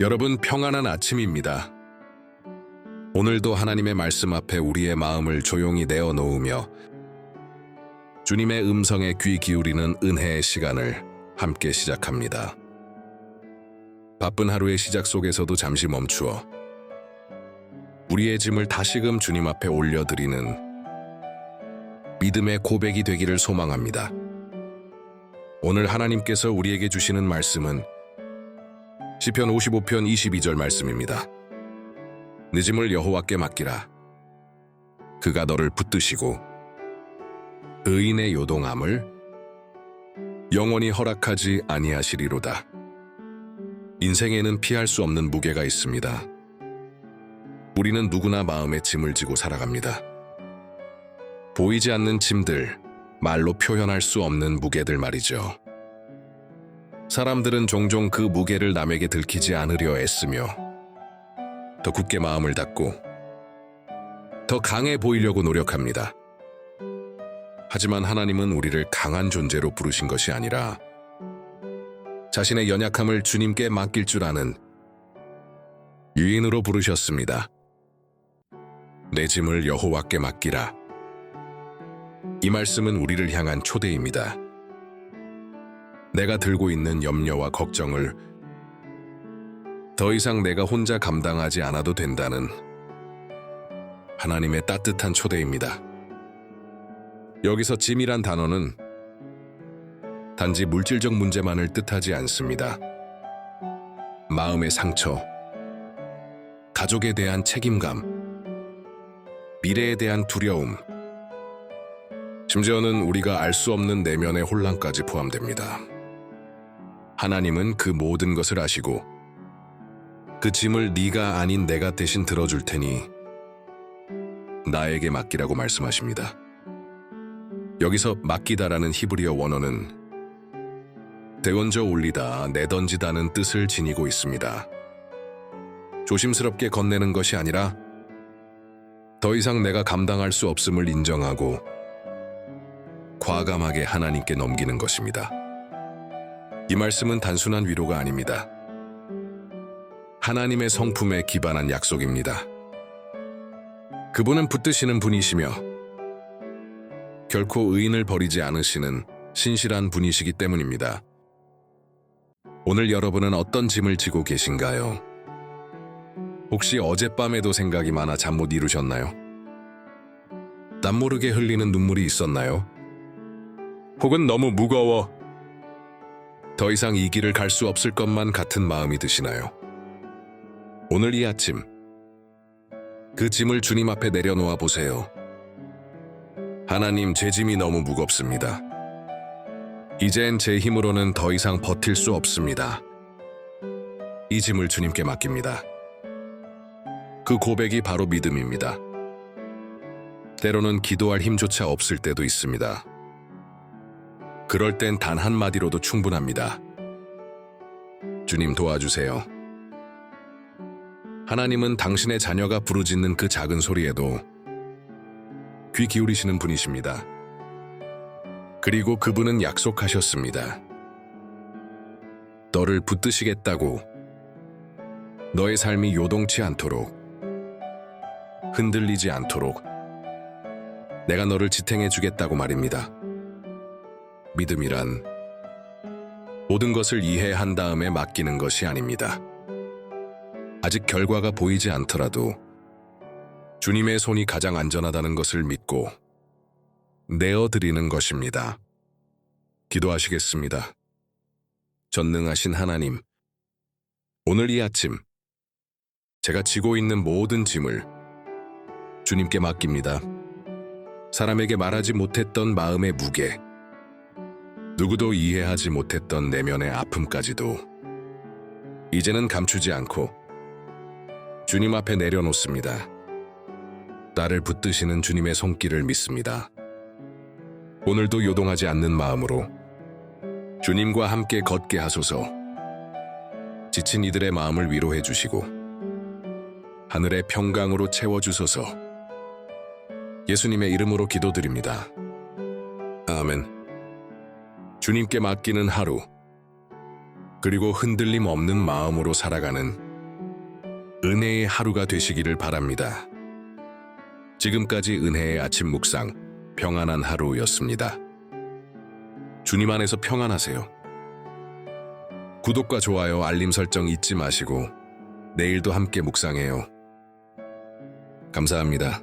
여러분 평안한 아침입니다. 오늘도 하나님의 말씀 앞에 우리의 마음을 조용히 내어 놓으며 주님의 음성에 귀 기울이는 은혜의 시간을 함께 시작합니다. 바쁜 하루의 시작 속에서도 잠시 멈추어 우리의 짐을 다시금 주님 앞에 올려드리는 믿음의 고백이 되기를 소망합니다. 오늘 하나님께서 우리에게 주시는 말씀은 시편 55편 22절 말씀입니다. 늦음을 여호와께 맡기라. 그가 너를 붙드시고 의인의 요동함을 영원히 허락하지 아니하시리로다. 인생에는 피할 수 없는 무게가 있습니다. 우리는 누구나 마음의 짐을 지고 살아갑니다. 보이지 않는 짐들, 말로 표현할 수 없는 무게들 말이죠. 사람들은 종종 그 무게를 남에게 들키지 않으려 애쓰며 더 굳게 마음을 닫고 더 강해 보이려고 노력합니다. 하지만 하나님은 우리를 강한 존재로 부르신 것이 아니라 자신의 연약함을 주님께 맡길 줄 아는 유인으로 부르셨습니다. 내 짐을 여호와께 맡기라. 이 말씀은 우리를 향한 초대입니다. 내가 들고 있는 염려와 걱정을 더 이상 내가 혼자 감당하지 않아도 된다는 하나님의 따뜻한 초대입니다. 여기서 짐이란 단어는 단지 물질적 문제만을 뜻하지 않습니다. 마음의 상처, 가족에 대한 책임감, 미래에 대한 두려움, 심지어는 우리가 알 수 없는 내면의 혼란까지 포함됩니다. 하나님은 그 모든 것을 아시고 그 짐을 네가 아닌 내가 대신 들어줄 테니 나에게 맡기라고 말씀하십니다. 여기서 맡기다라는 히브리어 원어는 대원저 올리다, 내던지다는 뜻을 지니고 있습니다. 조심스럽게 건네는 것이 아니라 더 이상 내가 감당할 수 없음을 인정하고 과감하게 하나님께 넘기는 것입니다. 이 말씀은 단순한 위로가 아닙니다. 하나님의 성품에 기반한 약속입니다. 그분은 붙드시는 분이시며 결코 의인을 버리지 않으시는 신실한 분이시기 때문입니다. 오늘 여러분은 어떤 짐을 지고 계신가요? 혹시 어젯밤에도 생각이 많아 잠 못 이루셨나요? 남모르게 흘리는 눈물이 있었나요? 혹은 너무 무거워 더 이상 이 길을 갈 수 없을 것만 같은 마음이 드시나요? 오늘 이 아침 그 짐을 주님 앞에 내려놓아 보세요. 하나님, 제 짐이 너무 무겁습니다. 이젠 제 힘으로는 더 이상 버틸 수 없습니다. 이 짐을 주님께 맡깁니다. 그 고백이 바로 믿음입니다. 때로는 기도할 힘조차 없을 때도 있습니다. 그럴 땐 단 한마디로도 충분합니다. 주님 도와주세요. 하나님은 당신의 자녀가 부르짖는 그 작은 소리에도 귀 기울이시는 분이십니다. 그리고 그분은 약속하셨습니다. 너를 붙드시겠다고 너의 삶이 요동치 않도록 흔들리지 않도록 내가 너를 지탱해 주겠다고 말입니다. 믿음이란 모든 것을 이해한 다음에 맡기는 것이 아닙니다. 아직 결과가 보이지 않더라도 주님의 손이 가장 안전하다는 것을 믿고 내어드리는 것입니다. 기도하시겠습니다. 전능하신 하나님, 오늘 이 아침 제가 지고 있는 모든 짐을 주님께 맡깁니다. 사람에게 말하지 못했던 마음의 무게, 누구도 이해하지 못했던 내면의 아픔까지도 이제는 감추지 않고 주님 앞에 내려놓습니다. 나를 붙드시는 주님의 손길을 믿습니다. 오늘도 요동하지 않는 마음으로 주님과 함께 걷게 하소서 지친 이들의 마음을 위로해 주시고 하늘의 평강으로 채워 주소서 예수님의 이름으로 기도드립니다. 아멘. 주님께 맡기는 하루, 그리고 흔들림 없는 마음으로 살아가는 은혜의 하루가 되시기를 바랍니다. 지금까지 은혜의 아침 묵상 평안한 하루였습니다. 주님 안에서 평안하세요. 구독과 좋아요, 알림 설정 잊지 마시고 내일도 함께 묵상해요. 감사합니다.